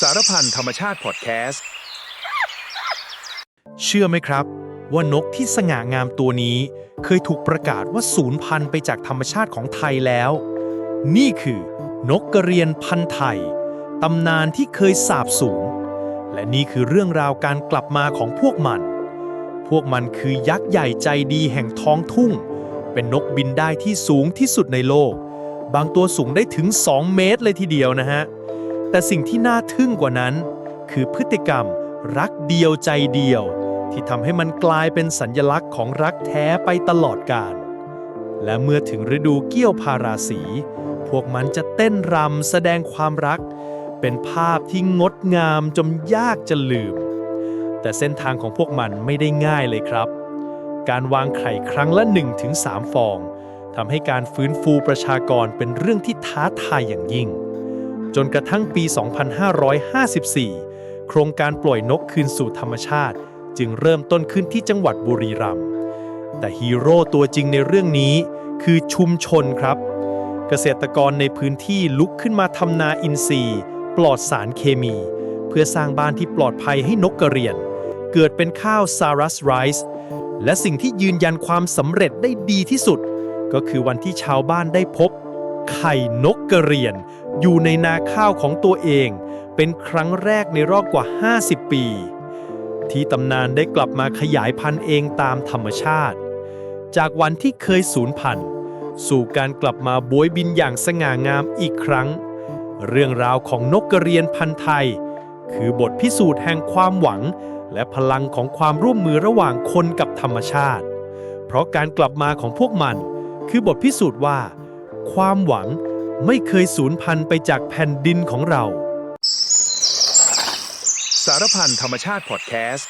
สารพันธรรมชาติพอดแคสต์ เชื่อไหมครับ ว่านกที่สง่างามตัวนี้ เคยถูกประกาศว่าสูญพันธุ์ไปจากธรรมชาติของไทยแล้ว นี่คือนกกระเรียนพันธุ์ไทย ตำนานที่เคยสาบสูญ และนี่คือเรื่องราวการกลับมาของพวกมัน พวกมันคือยักษ์ใหญ่ใจดีแห่งท้องทุ่ง เป็นนกบินได้ที่สูงที่สุดในโลก บางตัวสูงได้ถึง 2 เมตรเลยทีเดียวนะฮะ แต่สิ่งที่น่าทึ่งกว่านั้น คือพฤติกรรมรักเดียวใจเดียว ที่ทำให้มันกลายเป็นสัญญลักษณ์ของรักแท้ไปตลอดกาลและเมื่อถึงฤดูเกี่ยวพาราสี พวกมันจะเต้นรำแสดงความรัก เป็นภาพที่งดงามจนยากจะลืม แต่เส้นทางของพวกมันไม่ได้ง่ายเลยครับ การวางไข่ครั้งละ 1-3 ฟองทำให้การฟื้นฟูประชากรเป็นเรื่องที่ท้าทายอย่างยิ่ง จนกระทั่งปี 2554 โครงการปล่อยนกคืนสู่ธรรมชาติ จึงเริ่มต้นขึ้นที่จังหวัดบุรีรัมย์แต่ฮีโร่ตัวจริงในเรื่องนี้คือชุมชนครับ เกษตรกรในพื้นที่ลุกขึ้นมาทำนาอินทรีย์ ปลอดสารเคมี เพื่อสร้างบ้านที่ปลอดภัยให้นกกระเรียน เกิดเป็นข้าวซารัสไรซ์และสิ่งที่ยืนยันความสำเร็จได้ดีที่สุด ก็คือวันที่ชาวบ้านได้พบ ไข่นกกระเรียน อยู่ในนาข้าวของตัวเอง เป็นครั้งแรกในรอบกว่า 50 ปี ที่ตำนานได้กลับมาขยายพันธุ์เองตามธรรมชาติ จากวันที่เคยสูญพันธุ์ สู่การกลับมาบวยบินอย่างสง่างามอีกครั้ง เรื่องราวของนกกระเรียนพันธุ์ไทย คือบทพิสูจน์แห่งความหวัง และพลังของความร่วมมือระหว่างคนกับธรรมชาติ เพราะการกลับมาของพวกมัน คือบทพิสูจน์ว่า ความหวัง ไม่เคยสูญพันธุ์ไปจากแผ่นดินของเรา สารพันธรรมชาติพอดแคสต์